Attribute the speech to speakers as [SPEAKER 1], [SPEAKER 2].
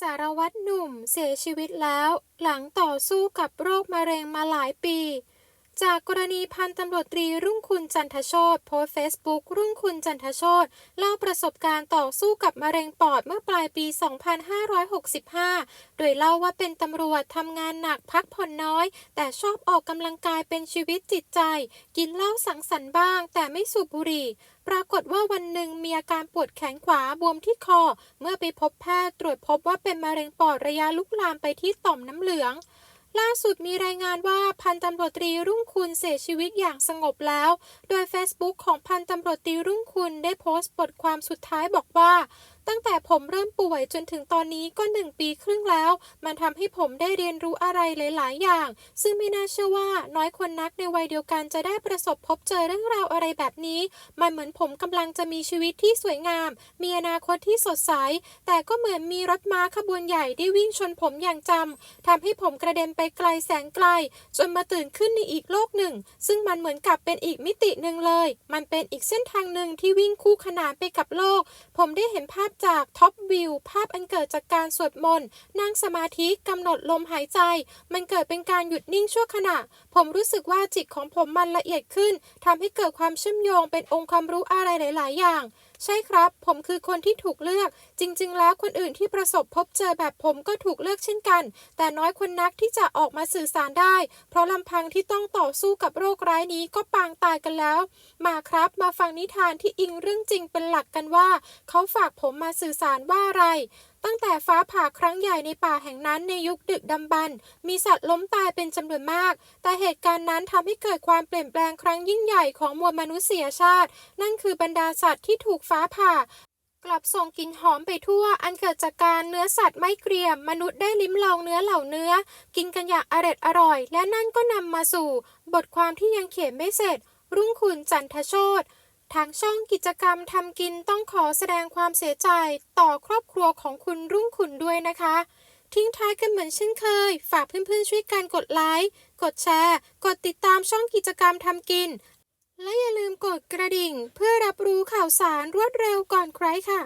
[SPEAKER 1] สารวัตรหนุ่มเสียชีวิตแล้ว หลังต่อสู้กับโรคมะเร็งมาหลายปี จากกรณีพันตำรวจตรีรุ่งคุณจันทโชตโพสเฟซบุ๊กรุ่งคุณจันทโชตเล่าประสบการณ์ต่อสู้กับมะเร็งปอดเมื่อปลายปี 2565 โดยเล่าว่าเป็นตำรวจทำงานหนักพักผ่อนน้อย แต่ชอบออกกำลังกายเป็นชีวิตจิตใจ กินเหล้าสังสรรค์บ้าง แต่ไม่สูบบุหรี่ปรากฏว่าวันหนึ่งมีอาการปวดแขนขวาบวมที่คอ เมื่อไปพบแพทย์ตรวจพบว่าเป็นมะเร็งปอดระยะลุกลามไปที่ต่อมน้ำเหลือง ล่าสุดมีรายงานว่าพันตำรวจตรีรุ่งคุณเสียชีวิตอย่างสงบแล้ว โดย Facebook ของพันตำรวจตรีรุ่งคุณได้โพสต์บทความสุดท้ายบอกว่า ตั้งแต่ผมเริ่มป่วยจนถึงตอนนี้ก็หนึ่งปีครึ่งแล้ว มันทำให้ผมได้เรียนรู้อะไรหลาย ๆ อย่าง ซึ่งไม่น่าเชื่อว่าน้อยคนนักในวัยเดียวกันจะได้ประสบพบเจอเรื่องราวอะไรแบบนี้ มันเหมือนผมกำลังจะมีชีวิตที่สวยงาม มีอนาคตที่สดใส แต่ก็เหมือนมีรถม้าขบวนใหญ่ได้วิ่งชนผมอย่างจำทำให้ผมกระเด็นไปไกลแสนไกล จนมาตื่นขึ้นในอีกโลกหนึ่ง ซึ่งมันเหมือนกับเป็นอีกมิติหนึ่งเลย มันเป็นอีกเส้นทางหนึ่งที่วิ่งคู่ขนานไปกับโลก ผมได้เห็นภาพจากท็อปวิวภาพอันเกิดจากการสวดมนต์นั่งสมาธิกำหนดลมหายใจ มันเกิดเป็นการหยุดนิ่งชั่วขณะ ผมรู้สึกว่าจิตของผมมันละเอียดขึ้นทำให้เกิดความเชื่อมโยงเป็นองค์ความรู้อะไรหลาย ๆ อย่าง ใช่ครับ ผมคือคนที่ถูกเลือก จริง ๆ แล้วคนอื่นที่ประสบพบเจอแบบผมก็ถูกเลือกเช่นกัน แต่น้อยคนนักที่จะออกมาสื่อสารได้ เพราะลำพังที่ต้องต่อสู้กับโรคร้ายนี้ก็ปางตายกันแล้ว มาครับ มาฟังนิทานที่อิงเรื่องจริงเป็นหลักกันว่า เขาฝากผมมาสื่อสารว่าอะไร ตั้งแต่ฟ้าผ่าครั้งใหญ่ในป่าแห่งนั้นในยุคดึกดำบรรพ์มีสัตว์ล้มตายเป็นจำนวนมาก แต่เหตุการณ์นั้นทำให้เกิดความเปลี่ยนแปลงครั้งยิ่งใหญ่ของมวลมนุษยชาติ นั่นคือบรรดาสัตว์ที่ถูกฟ้าผ่ากลับส่งกลิ่นหอมไปทั่ว อันเกิดจากการเนื้อสัตว์ไม่เกรียม มนุษย์ได้ลิ้มลองเนื้อเหล่าเนื้อ กินกันอย่างอร็ดอร่อย และนั่นก็นำมาสู่ บทความที่ยังเขียนไม่เสร็จ รุ่งคุณจันทโชต ทางช่องกิจกรรมทำกินต้องขอแสดงความเสียใจต่อครอบครัวของคุณรุ่งขุนด้วยนะคะ ทิ้งท้ายกันเหมือนเช่นเคย ฝากเพื่อนๆช่วยกันกดไลค์ กดแชร์ กดติดตามช่องกิจกรรมทำกิน และอย่าลืมกดกระดิ่ง เพื่อรับรู้ข่าวสารรวดเร็วก่อนใครค่ะ